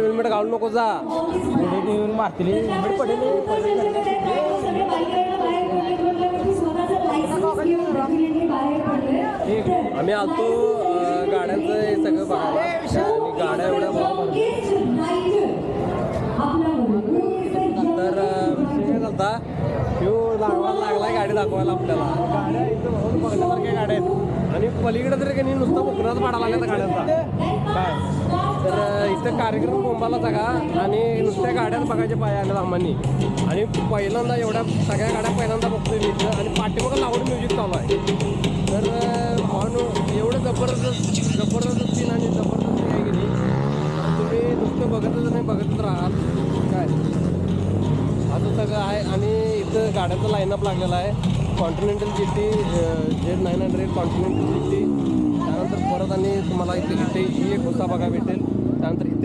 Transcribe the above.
Helmet घालू नको जा. मारतील आम्ही आलतो अं, गाड्यांचं हे सगळं बघायला. आणि गाड्या एवढ्या तर अं, विषय काय झालता? ह्यो दाखवायला लागला गाडी दाखवायला आपल्याला. गाड्या इथं बघण्यासारख्या गाड्या आहेत. आणि पलीकडे तरी काही नुसता कोकणात पाडा लागला गाड्यांचा. काय नुसते कार्यक्रम बोंबाला जगा आणि नुसत्या गाड्याच बघायच्या पाय आल्या आम्हानी. आणि पहिल्यांदा एवढ्या सगळ्या गाड्या पहिल्यांदा बघतोय मी इथं. आणि पाठीमागं लावून म्युझिक चालू आहे. तर हॉर्न एवढं जबरदस्त जबरदस्त सीन आणि जबरदस्त काय गेली तुम्ही नुसतं बघतच नाही बघतच राहाल. काय? असं सगळं आहे. आणि इथं गाड्याचा लाईनअप लागलेला आहे. Continental G T Z nine hundred Continental G T त्यानंतर परत आणि तुम्हाला इथे इथे ही एक भुसा बघा भेटेल. tan triste.